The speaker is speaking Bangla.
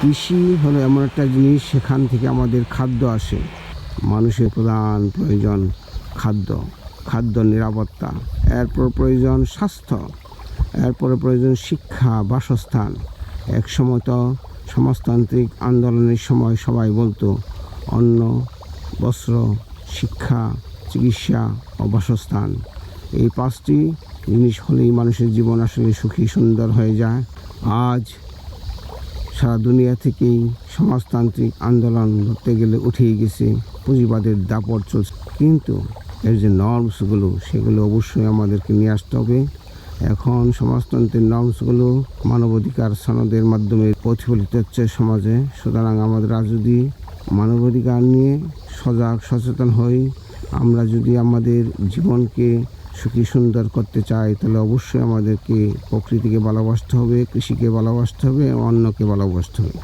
কৃষি হলো এমন একটা জিনিস, সেখান থেকে আমাদের খাদ্য আসে। মানুষের প্রধান প্রয়োজন খাদ্য খাদ্য নিরাপত্তা, এরপর প্রয়োজন স্বাস্থ্য, এরপরে প্রয়োজন শিক্ষা, বাসস্থান। এক সময় তো সমাজতান্ত্রিক আন্দোলনের সময় সবাই বলতো, অন্ন, বস্ত্র, শিক্ষা, চিকিৎসা ও বাসস্থান। এই পাঁচটি জিনিস হলেই মানুষের জীবন আসলে সুখী, সুন্দর হয়ে যায়। আজ সারা দুনিয়া থেকেই সমাজতান্ত্রিক আন্দোলন ধরতে গেলে উঠেই গেছে পুঁজিবাদের দাপট চলছে। কিন্তু এর যে নর্মসগুলো সেগুলো অবশ্যই আমাদেরকে নিয়ে আসতে হবে। এখন সমাজতন্ত্রের নর্মসগুলো মানবাধিকার সনদের মাধ্যমে প্রতিফলিত হচ্ছে সমাজে। সুতরাং আমরা যদি মানবাধিকার নিয়ে সজাগ সচেতন হই, আমরা যদি আমাদের জীবনকে সুখী সুন্দর করতে চাই, তাহলে অবশ্যই আমাদেরকে প্রকৃতিকে ভালোবাসতে হবে, কৃষিকে ভালোবাসতে হবে, অন্যকে ভালোবাসতে হবে।